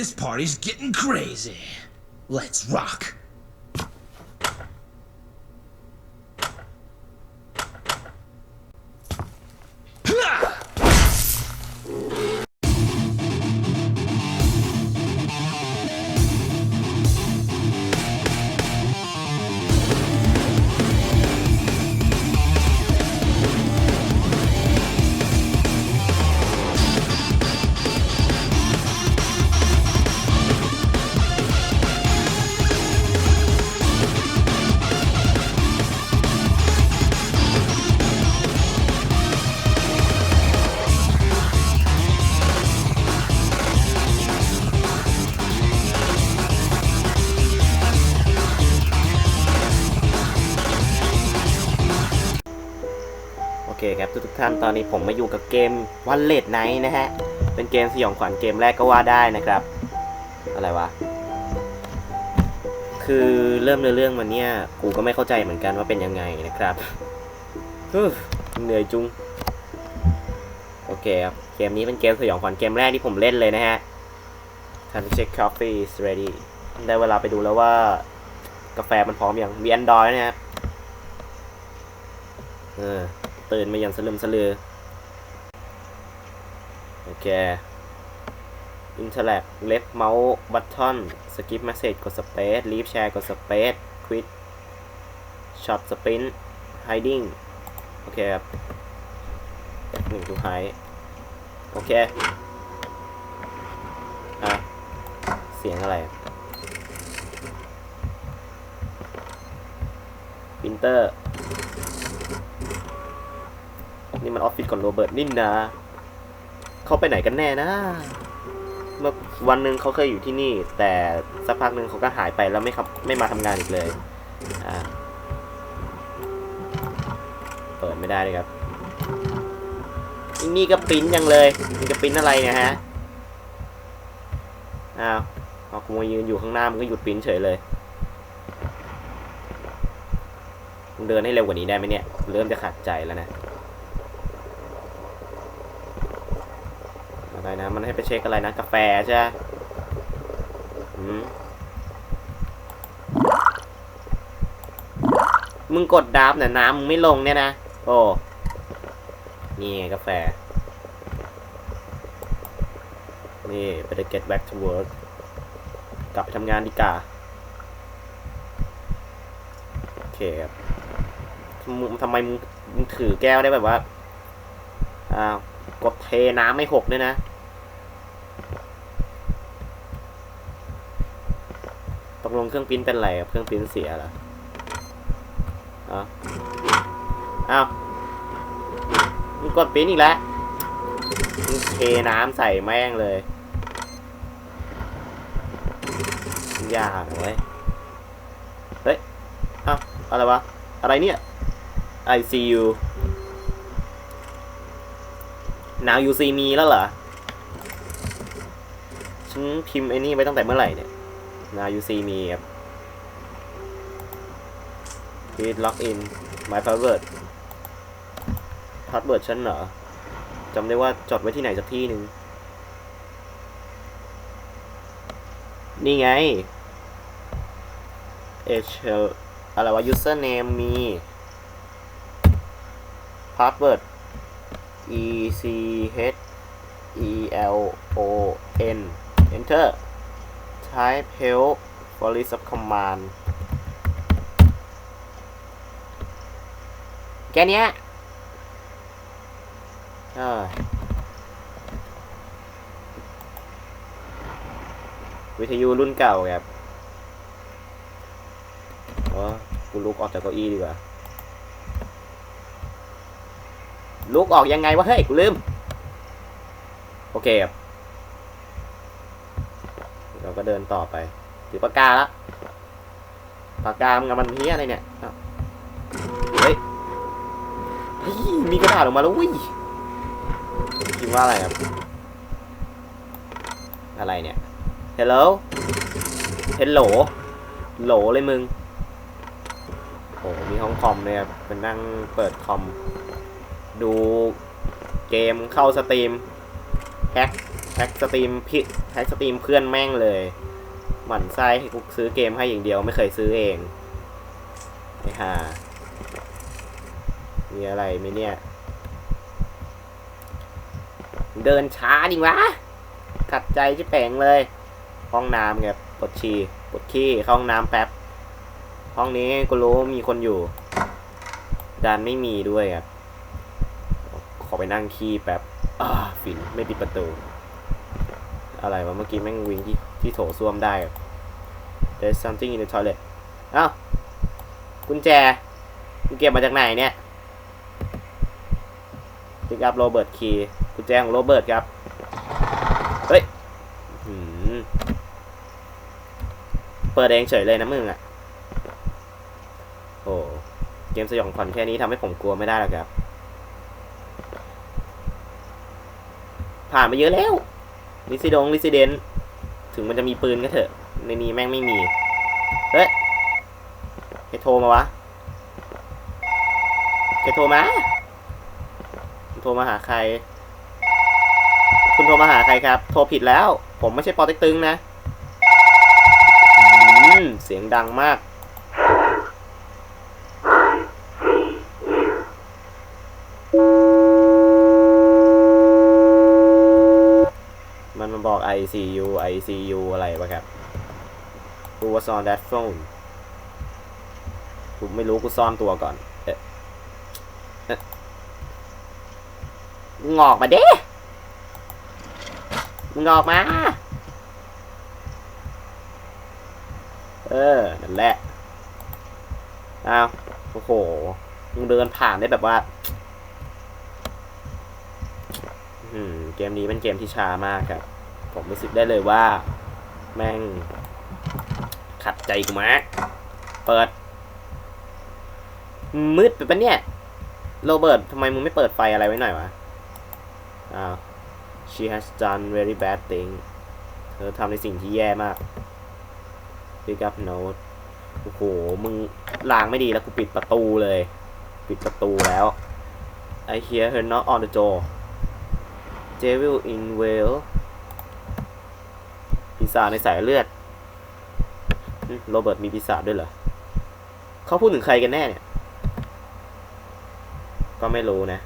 This party's getting crazy. Let's rock. ตอนนี้ผมมาอยู่กับเกมวันเลดไนท์นะฮะ เป็นเกมสยองขวัญเกมแรกก็ว่าได้นะครับ อะไรวะ คือเริ่มเรื่องมันเนี่ย กูก็ไม่เข้าใจเหมือนกันว่าเป็นยังไงนะครับเหนื่อยจุง โอเคครับ เกมนี้เป็นเกมสยองขวัญเกมแรกที่ผมเล่นเลยนะฮะ Time to check coffee is ready ได้เวลาไปดูแล้วว่ากาแฟมันพร้อมอย่างมี Android นะครับเออ ตื่นไม่ยันสลืมสลือ โอเคอินเทอร์แลกเล็บเมาส์บัตทอนสกิปเมสเซจกดสเปซลีฟแชร์กดสเปซควิดช็อตสปินไฮดิ้งโอเคครับหนึ่งทูไฮโอเค อะ เสียงอะไรพินเตอร์ นี่มันออฟฟิศของโรเบิร์ตนี่นะเขาไปไหนกันแน่นะ เมื่อวันหนึ่งเขาเคยอยู่ที่นี่ แต่สักพักหนึ่งเขาก็หายไปแล้วไม่ครับไม่มาทำงานอีกเลยอ่าเปิดไม่ได้เลยครับนี่ก็ปิ้นยังเลยนี่ก็ปิ้นอะไรเนี่ยฮะอ้าวพอกูมายืนอยู่ข้างหน้ามันก็หยุดปิ้นเฉยเลยมึงเดินให้เร็วกว่านี้ได้ไหมเนี่ย เริ่มจะขาดใจแล้วนะ อะไรนะ มันให้ไปเช็คอะไรนะ กาแฟใช่ไหมมึงกดดับเนี่ยน้ำมึงไม่ลงเนี่ยนะ โอ้ นี่ไงกาแฟ นี่ไป get back to work กลับไปทำงานดีกว่าโอเคครับทำไมมึงถือแก้วได้แบบว่าอ้ากดเทน้ำไม่หกด้วยนะ ตกลง เครื่องปิ้นเป็นไรครับเครื่องปิ้นเสียเหรออ้าวอ้ามึงกดปิ้นอีกแล้วมึงเทน้ำใส่แม่งเลยยากเว้ยเฮ้ยอ้าวอะไรวะ อะไรเนี่ย I see you now you see me แล้วเหรอ ฉันพิมพ์ไอ้นี่ไว้ตั้งแต่เมื่อไหร่เนี่ย now you see me ครับ please log in my password password ฉันเหรอจำได้ว่าจดไว้ที่ไหนสักที่หนึ่งนี่ไง h อะไรวะ username มี password e c h e l o n enter type help for list of command แค่นี้เอ้ยวิทยุรุ่นเก่าครับโอ้กูลุกออกจากเก้าอี้ดีกว่า ลุกออกยังไงวะเฮ้ย กูลืม โอเคครับ เราก็เดินต่อไปถือปากกาละปากกามันกับมันเฮียอะไรเนี่ยเฮ้ยมีกระดาษออกมาแล้ววิคิดว่าอะไรครับ อะไรเนี่ย Hello Hello โหลเลยมึงโอ้มีห้องคอมเนี่ยครับเป็นนั่งเปิดคอม ดูเกมเข้าสตรีมแฮก แพ็กสตรีมพี่แพ็กสตรีมเพื่อนแม่งเลย หมั่นไส้ให้กูซื้อเกมให้อย่างเดียวไม่เคยซื้อเองไอ้ห่ามีอะไรไหมเนี่ย เดินช้าดิวะ ขัดใจจะแปลงเลย ห้องน้ำไงปวดฉี่ปวดขี้เข้าห้องน้ำแป๊บ ห้องนี้กูรู้มีคนอยู่ดันไม่มีด้วยครับ ขอไปนั่งขี้แป๊บ อ่า ฟิน ไม่ปิดประตู อะไรวะเมื่อกี้แม่งวิ่งที่ที่โถส้วมได้ There's something in the toilet เอ้ากุญแจมึงเก็บมาจากไหนเนี่ย Pick up Robert key กุญแจของโรเบิร์ตครับ เฮ้ยเปิดเองเฉยเลยนะมึงอะ่ะ โอ้เกมสยองขวัญแค่นี้ทำให้ผมกลัวไม่ได้หรอกครับ ผ่านมาเยอะแล้ว ลิซิดงลิซิเดนถึงมันจะมีปืนก็เถอะ ในนี้แม่งไม่มี เฮ้ยใครโทรมาวะใครโทรมาคุณโทรมาหาใคร คุณโทรมาหาใครครับ โทรผิดแล้ว ผมไม่ใช่ปอเต็กตึงนะอืมเสียงดังมาก ICU ICU อะไรวะครับ Who was on that phone กูไม่รู้กูซ่อนตัวก่อน เอ๊ะมึงออกมาเด้มึงออกมา เออ นั่นแหละอ้าวโอ้โห มึงเดินผ่านได้แบบว่าเกมนี้เป็นเกมที่ช้ามากครับ ผมรู้สึกได้เลยว่า แม่ง ขัดใจกูมากเปิด มืดไปปะเนี่ยโรเบิร์ตทำไมมึงไม่เปิดไฟอะไรไว้หน่อยวะอ้าว she has done very bad thing เธอทำในสิ่งที่แย่มาก pick up note โอ้โห มึงล้างไม่ดีแล้วกูปิดประตูเลย ปิดประตูแล้ว I hear her knock on the door Devil in Whale ปีศาจในสายเลือดโรเบิร์ตมีปีศาจด้วยเหรอเขาพูดถึงใครกันแน่เนี่ย ก็ไม่รู้นะ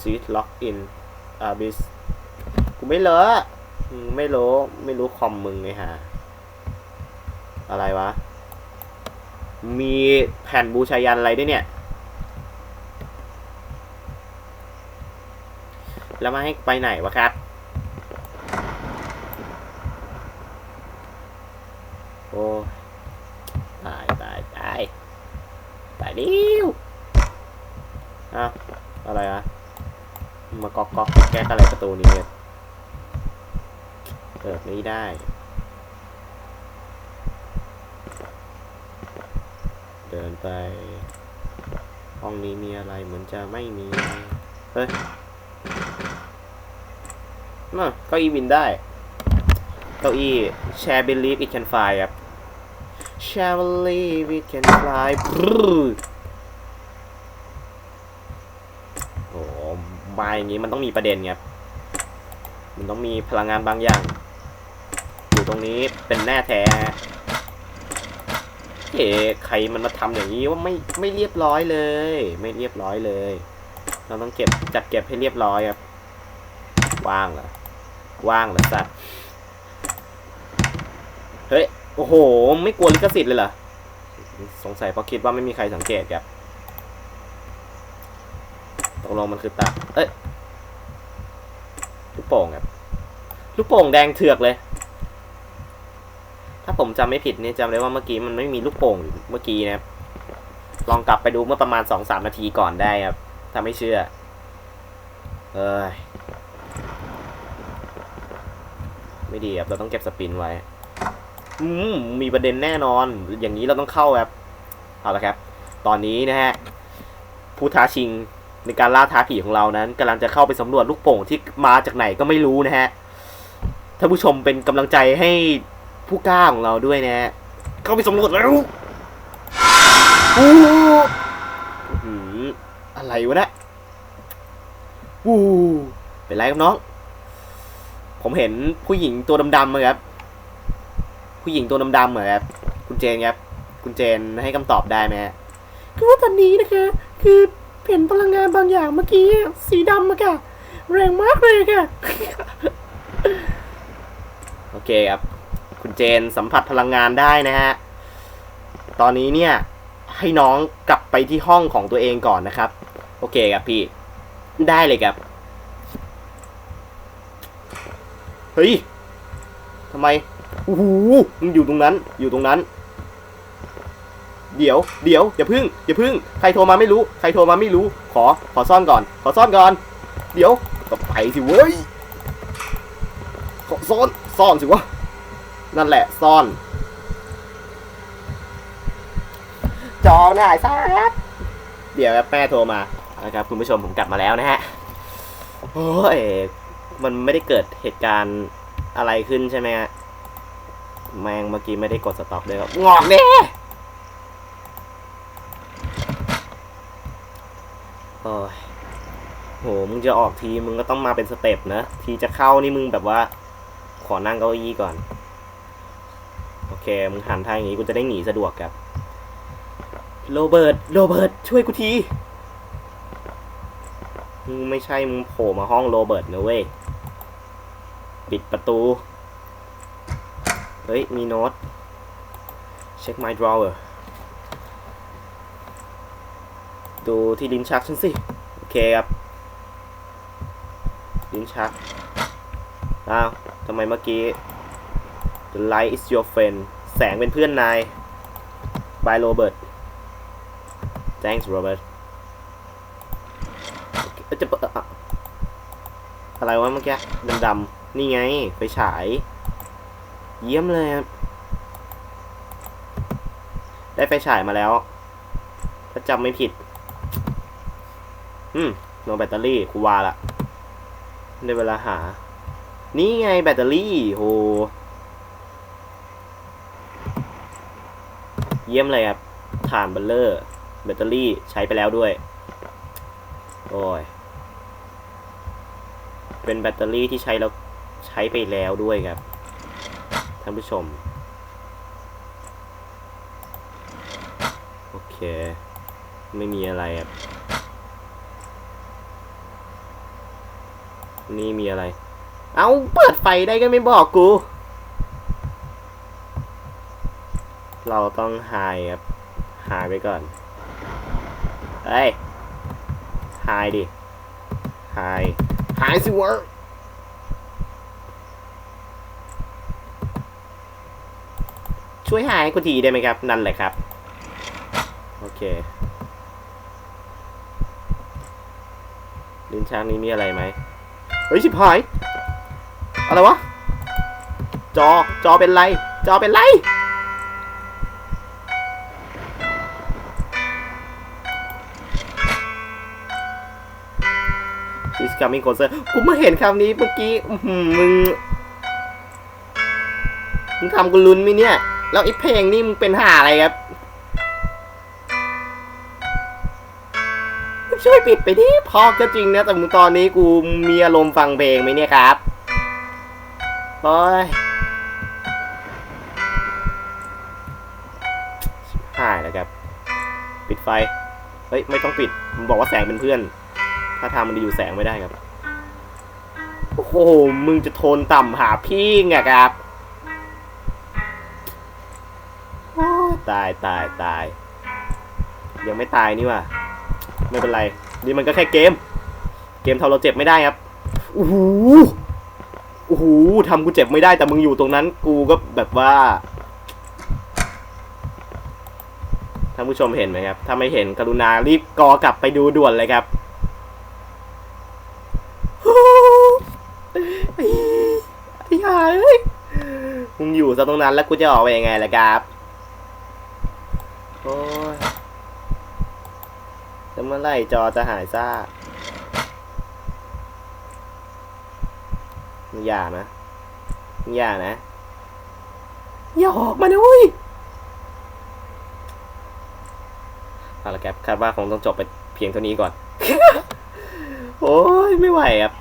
Seat lock in Abyss กูไม่เลอะไม่รู้ไม่รู้คอมมึงไงฮะอะไรวะ มีแผ่นบูชายันอะไรด้วยเนี่ย แล้วมาให้ไปไหนวะครับ โอ้ตายตายตายตายดิวอ้าวอะไรอะมาก๊อกก๊อกแก๊กอะไรประตูนี้เนี่ยเปิดไม่ได้เดินไป ห้องนี้มีอะไรเหมือนจะไม่มี เฮ้ยน่ะก้าอี้บินได้ เก้าอี้ share believe it can fly ครับ share believe it can fly บรูโอ้โหมาอย่างนี้มันต้องมีประเด็นครับมันต้องมีพลังงานบางอย่าง อยู่ตรงนี้เป็นแน่แท้เอ๋ใครมันมาทำอย่างนี้ว่าไม่ไม่เรียบร้อยเลย ไม่เรียบร้อยเลย เราต้องเก็บจัดเก็บให้เรียบร้อยครับว่างเหรอว่างเหรอสัตว์ เฮ้ย โอ้โห ไม่กลัวลิขสิทธิ์เลยเหรอ สงสัยเพราะคิดว่าไม่มีใครสังเกตครับตกลงมันคือตา เอ้ย ลูกโป่งครับ ลูกโป่งแดงเถือกเลย ถ้าผมจำไม่ผิดเนี่ยจำได้ว่าเมื่อกี้มันไม่มีลูกโป่งเมื่อกี้นะครับ ลองกลับไปดูเมื่อประมาณสองสามนาทีก่อนได้ครับ ถ้าไม่เชื่อ เอ้ย ไม่ดีครับ เราต้องเก็บสปินไว้ อืมมีประเด็นแน่นอน อย่างนี้เราต้องเข้าครับเอาละครับ ตอนนี้นะฮะผู้ท้าชิงในการล่าท้าผีของเรานั้นกำลังจะเข้าไปสำรวจลูกโป่งที่มาจากไหนก็ไม่รู้นะฮะท่านผู้ชมเป็นกำลังใจให้ผู้กล้าของเราด้วยนะฮะเข้าไปสำรวจแล้วอ้โหอื้อหือะไรวะเนะวู้เป็นไรครับน้อง ผมเห็นผู้หญิงตัวดำๆอะครับ ผู้หญิงตัวดำๆเหรอครับคุณเจนครับคุณเจนให้คำตอบได้ไหมคือว่าตอนนี้นะคะ คือเห็นพลังงานบางอย่างเมื่อกี้สีดำอะค่ะแรงมากเลยค่ะ โอเคครับ คุณเจนสัมผัสพลังงานได้นะฮะ ตอนนี้เนี่ย ให้น้องกลับไปที่ห้องของตัวเองก่อนนะครับ โอเคครับพี่ ได้เลยครับ เฮ้ยทำไม โอ้โหมึงอยู่ตรงนั้น อยู่ตรงนั้น เดี๋ยว เดี๋ยวอย่าพึ่งอย่าพึ่ง ใครโทรมาไม่รู้ ใครโทรมาไม่รู้ ขอ ขอซ่อนก่อน ขอซ่อนก่อน เดี๋ยวก็ไปสิเว้ย ขอซ่อน ซ่อนสิวะ นั่นแหละ ซ่อน จอหน่ายซบเดี๋ยวแม่โทรมา นะครับคุณผู้ชมผมกลับมาแล้วนะฮะ โอ้ย มันไม่ได้เกิดเหตุการณ์อะไรขึ้นใช่ไหมฮะ แมงเมื่อกี้ไม่ได้กดสต็อปเลยครับงอกเน่โอ้ยโห มึงจะออกที มึงก็ต้องมาเป็นสเต็ปนะ ทีจะเข้านี่มึงแบบว่า ขอนั่งเก้าอี้ก่อน โอเค มึงหันทางอย่างนี้กูจะได้หนีสะดวกครับ โรเบิร์ต โรเบิร์ต ช่วยกูที มึงไม่ใช่ มึงโผล่มาห้องโรเบิร์ตนะเว้ย ปิดประตู เฮ้ย มีโน้ต check my drawer ดูที่ลิ้นชักฉันสิ โอเคครับ ลิ้นชัก อ้าว ทำไมเมื่อกี้ The light is your friend แสงเป็นเพื่อนนาย by Robert thanks Robert จะอะไรวะเมื่อกี้ดำๆนี่ไงไฟฉาย เยี่ยมเลยครับ ได้ไฟฉายมาแล้ว ถ้าจำไม่ผิด อืมโนแบตเตอรี่กูวาละได้เวลาหา นี่ไงแบตเตอรี่โหเยี่ยมเลยครับฐานเบลเลอร์ แบตเตอรี่ใช้ไปแล้วด้วย โอ้ย เป็นแบตเตอรี่ที่ใช้แล้วใช้ไปแล้วด้วยครับ ท่านผู้ชม โอเค ไม่มีอะไรครับนี่มีอะไร เอาเปิดไฟได้ก็ไม่บอกกู เราต้องหายครับ หายไปก่อน เฮ้ยหายดิหายหายสิวะ ช่วยหายกูทีได้ไหมครับ นั่นแหละครับ โอเคลิ้นชักนี้มีอะไรไหมเฮ้ยชิบหาย อะไรวะ จอ จอเป็นไร จอเป็นไร She's coming closer กูมาเห็นคำนี้เมื่อกี้มึง มึงทำกูลุ้นไหมเนี่ย แล้วไอ้เพลงนี่มึงเป็นหาอะไรครับช่วยปิดไปดิพอก็จริงนะแต่มึงตอนนี้กูมีอารมณ์ฟังเพลงไหมเนี่ยครับโอ้ยหายแล้วครับ ปิดไฟ เฮ้ย ไม่ต้องปิดมึงบอกว่าแสงเป็นเพื่อน ถ้าทามันจะอยู่แสงไม่ได้ครับ โอ้โห มึงจะโทนต่ำหาพี่ไงครับ ตายตายตาย ยังไม่ตายนี่ว่ะไม่เป็นไร นี่มันก็แค่เกม เกมทำเราเจ็บไม่ได้ครับโอ้โหโอ้โหทำกูเจ็บไม่ได้แต่มึงอยู่ตรงนั้น กูก็แบบว่าท่านผู้ชมเห็นไหมครับ ถ้าไม่เห็นกรุณารีบกอกลับไปดูด่วนเลยครับไอ้ห่าเอ้ยมึงอยู่ซะตรงนั้นแล้วกูจะออกไปยังไงล่ะครับ โอ้ยแล้วเมื่อไหร่จอจะหายซ่าอย่านะ อย่านะ อย่าออกมานะเว้ยเอาละครับคาดว่าคงต้องจบไปเพียงเท่านี้ก่อน โอ้ย ไม่ไหวครับ